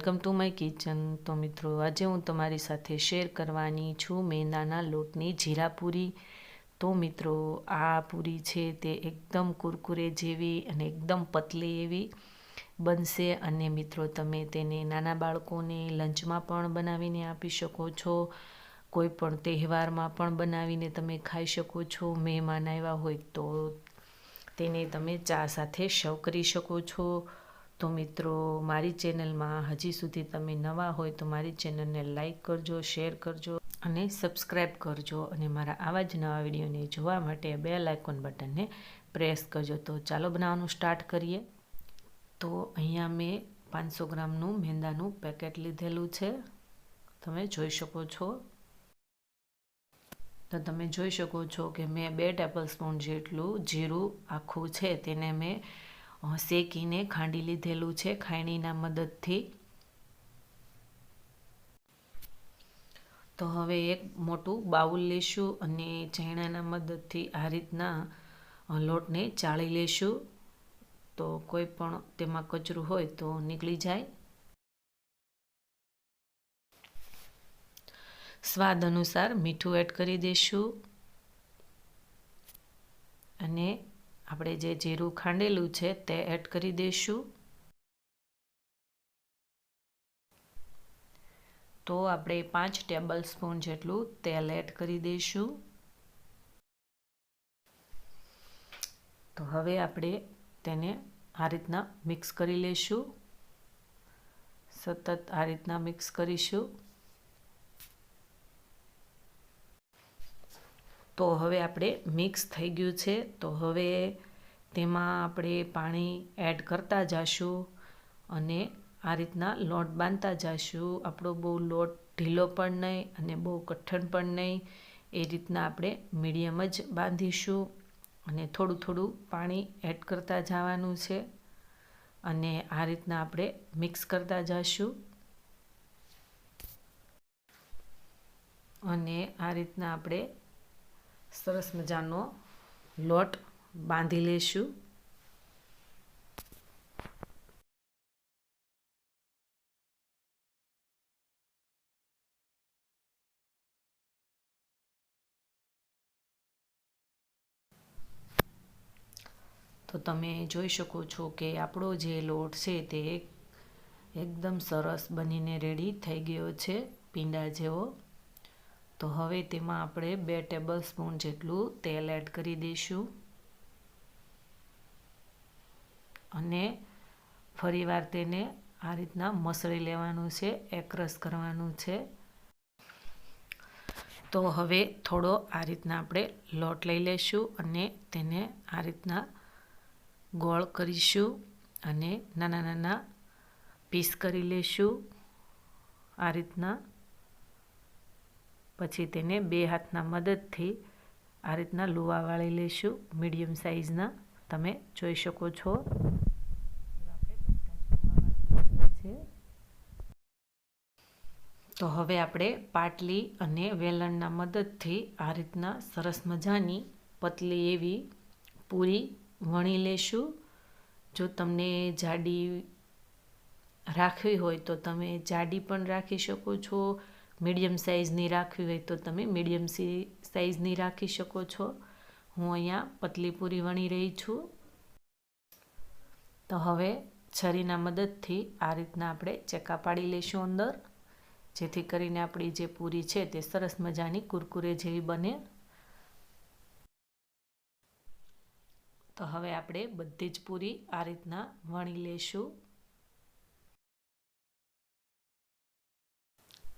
Welcome to my kitchen. તો મિત્રો, આજે હું તમારી સાથે શેર કરવાની છું મેંદાના લોટની જીરાપુરી તો મિત્રો, આ પૂરી છે તે એકદમ કુરકુરે જેવી અને એકદમ પતલી એવી બનશે અને મિત્રો, તમે તેને નાના બાળકોને લંચમાં પણ બનાવીને આપી શકો છો. કોઈ પણ તહેવારમાં પણ બનાવીને તમે ખાઈ શકો છો. મહેમાન આવ્યા હોય તો તેને તમે ચા સાથે સર્વ કરી શકો છો. તો મિત્રો, મારી ચેનલમાં હજી સુધી તમે નવા હોય તો મારી ચેનલને લાઈક કરજો, શેર કરજો અને સબસ્ક્રાઈબ કરજો અને મારા આવા જ નવા વિડીયોને જોવા માટે બે લાઇકોન બટનને પ્રેસ કરજો. તો ચાલો બનાવવાનું સ્ટાર્ટ કરીએ. તો અહીંયા મેં પાંચસો ગ્રામનું મેંદાનું પેકેટ લીધેલું છે. તમે જોઈ શકો છો. તો તમે જોઈ શકો છો કે મેં બે ટેબલ સ્પૂન જેટલું જીરું આખું છે, તેને મેં શેકીને ખાંડી લીધેલું છે ખાયણીના મદદથી. તો હવે એક મોટું બાઉલ લેશું અને ચૈણાના મદદથી આ રીતના લોટને ચાળી લેશું. તો કોઈ પણ તેમાં કચરું હોય તો નીકળી જાય. સ્વાદ અનુસાર મીઠું એડ કરી દઈશું અને આપણે જે જીરું ખાંડેલું છે તે એડ કરી દઈશું. તો આપણે પાંચ ટેબલ સ્પૂન જેટલું તેલ એડ કરી દઈશું. તો હવે આપણે તેને આ રીતના મિક્સ કરી લઈશું. સતત આ રીતના મિક્સ કરીશું. તો હવે આપણે મિક્સ થઈ ગયું છે. તો હવે તેમાં આપણે પાણી એડ કરતા જઈશું અને આ રીતના લોટ બાંધતા જઈશું આપણો બહુ લોટ ઢીલો પણ નહીં અને બહુ કઠણ પણ નહીં. એ રીતના આપણે મીડિયમ જ બાંધીશું અને થોડું થોડું પાણી એડ કરતા જવાનું છે. અને આ રીતના આપણે મિક્સ કરતા જઈશું અને આ રીતના આપણે સરસ મજાનો લોટ બાંધી લેશું. તો તમે જોઈ શકો છો કે આપણો જે લોટ છે તે એકદમ સરસ બનીને રેડી થઈ ગયો છે, પીંડા જેવો. તો હવે તેમાં આપણે બે ટેબલ સ્પૂન જેટલું તેલ એડ કરી દઈશું. અને ફરીવાર તેને આ રીતના મસળી લેવાનું છે એકરસ કરવાનું છે. તો હવે થોડો આ રીતના આપણે લોટ લઈ લઈશું અને તેને આ રીતના ગોળ કરીશું અને નાના નાના પીસ કરી લઈશું. આ રીતના પછી તેને બે હાથના મદદથી આ રીતના લુવા વાળી લઈશું મીડિયમ સાઇઝના. તમે જોઈ શકો છો. તો હવે આપણે પાટલી અને વેલણના મદદથી આ રીતના સરસ મજાની પતલી એવી પૂરી વણી લેશું. જો તમને જાડી રાખવી હોય તો તમે જાડી પણ રાખી શકો છો. મીડિયમ સાઇઝની રાખવી હોય તો તમે મીડિયમ સાઇઝની રાખી શકો છો. હું અહીંયા પતલી પૂરી વણી રહી છું. તો હવે છરીના મદદથી આ રીતના આપણે ચેકા પાડી લઈશું અંદર. જેથી કરીને આપણી જે પૂરી છે તે સરસ મજાની કુરકુરે જેવી બને. તો હવે આપણે બધી જ પૂરી આ રીતના વણી લઈશું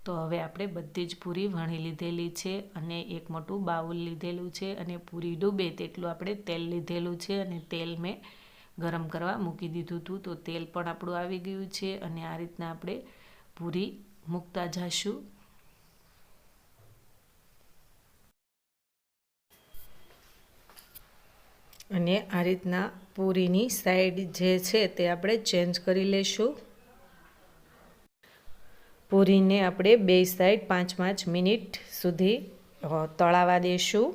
તો હવે આપણે બધી જ પૂરી વણી લીધેલી છે અને એક મોટું બાઉલ લીધેલું છે અને પૂરી ડૂબે તેટલું આપણે તેલ લીધેલું છે અને તેલ મેં ગરમ કરવા મૂકી દીધું હતું. તો તેલ પણ આપણું આવી ગયું છે અને આ રીતના આપણે પૂરી મૂકતા જઈશું અને આ રીતના પૂરીની સાઈડ જે છે તે આપણે ચેન્જ કરી લઈશું પૂરીને આપણે બે સાઈડ પાંચ પાંચ મિનિટ સુધી તળાવા દઈશું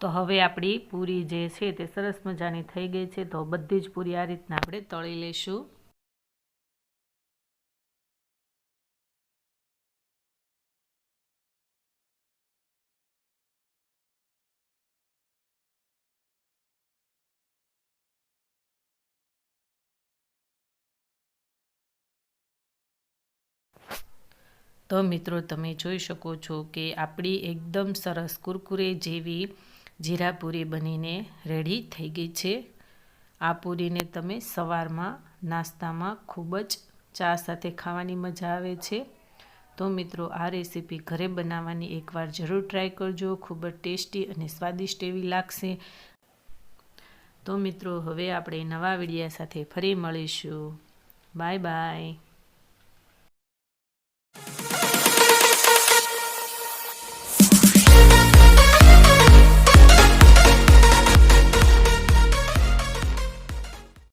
તો હવે આપણી પૂરી જે છે તે સરસ મજાની થઈ ગઈ છે, તો બધી જ પૂરી આ રીતના આપણે તળી લઈશું તો મિત્રો તમે જોઈ શકો છો કે આપણી એકદમ સરસ કુરકુરે જેવી જીરાપુરી બનીને રેડી થઈ ગઈ છે. આ પૂરીને તમે સવારમાં નાસ્તામાં ખૂબ જ ચા સાથે ખાવાની મજા આવે છે. તો મિત્રો આ રેસીપી ઘરે બનાવવાની એકવાર જરૂર ટ્રાય કરજો, ખૂબ જ ટેસ્ટી અને સ્વાદિષ્ટ એવી લાગશે. તો મિત્રો હવે આપણે નવા વિડીયા સાથે ફરી મળીશું. Bye bye.